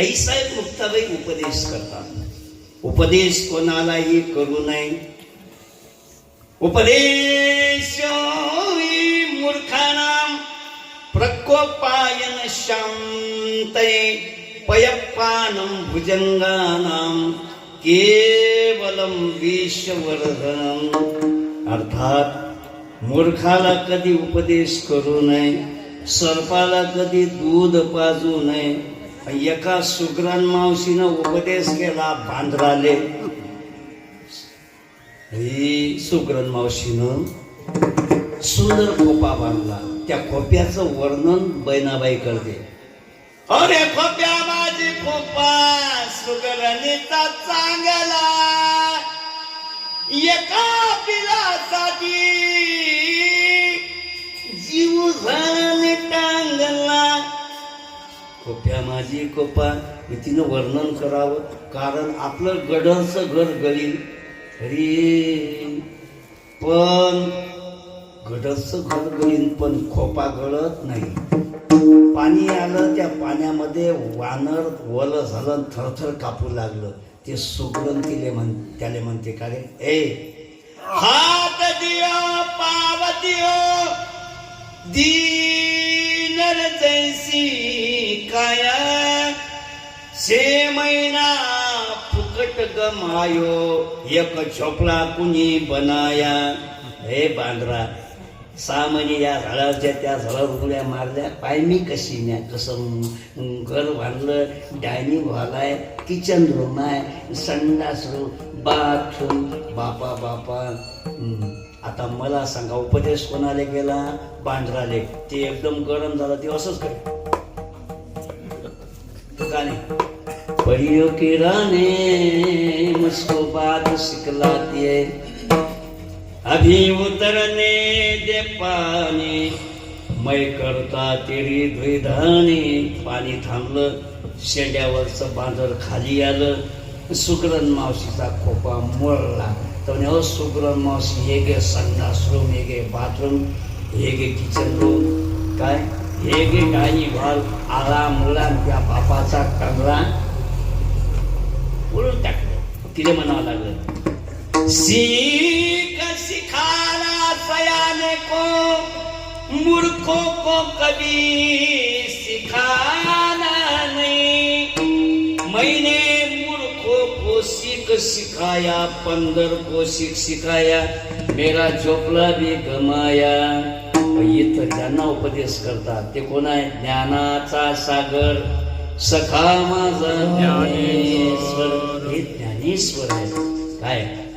आईसाहेब मुक्ताबाई उपदेश करतात उपदेश कोणालाही करू नये उपदेश मूर्खानाम प्रकोपायन शांतये पयप्पानं भुजंगानाम केवलम विषवर्धनम अर्थात, मूर्खाला कधी उपदेश करू नये, सर्पाला कधी दूध पाजू नये एका सुग्रण मावशीनं उपदेश केला बांद्राले सुग्रण सुग्रन मावशीनं सुंदर खोपा बांधला. त्या खोप्याचं वर्णन बैनाबाई करते. अरे खोप्या माझी खोपा सुगरणीचा चांगला. एका खोप्या माझी खोपा मी तिनं वर्णन करावं. कारण आपलं गडचं घर गळील अरे पण गडचं घर गळीन पण खोपा गळत नाही. पाणी आलं त्या पाण्यामध्ये वानर वल झालं थरथर कापू लागलं. ते सुगरण तिले म्हण त्याले म्हणते का रे? ए हात दियो पाव दी तैसी काया। से महिना फुकट गमायो एक झोपला कुणी बनाया। हे बांद्रा सहा महिने या झाडाच्या त्या झाडावर उड्या मारल्या पाय मी कशी न्या? कसं घर बांधलं डायनिंग हॉल आहे किचन रूम आहे संडास रूम बाथरूम बापा बापा. आता मला सांगा उपदेश कोणाला गेला बांद्राले. ते एकदम गरम झाला ते असंच कर का नाही? परियों की राने मुझको बात सिखलाती है अभी उतरने दे पाणी. मै करता तेरी द्विधानी पाणी थांबलं शेंड्यावरचं बांधर खाली आलं. सुगरण मावशीचा खोपा मोडला. तर म्हणे, अहो सुगरण मावशी हे गे संडास रूम हे गे बाथरूम हे गे किचन रूम काय? हे गे डायनी भर आला मुला त्या बापाचा कंगला. उडून टाकलं. तिला म्हणावं लागलं सीख सिखाना सयाने को मूर्खों को कभी को सीख सिखाया पंदर को सीख सिखाया मेरा झोपला भी गमाया. इथं ज्यांना उपदेश करतात ते कोण आहे? ज्ञानाचा सागर. सखा माझा ज्ञानेश्वर. हे ज्ञानेश्वर आहे काय?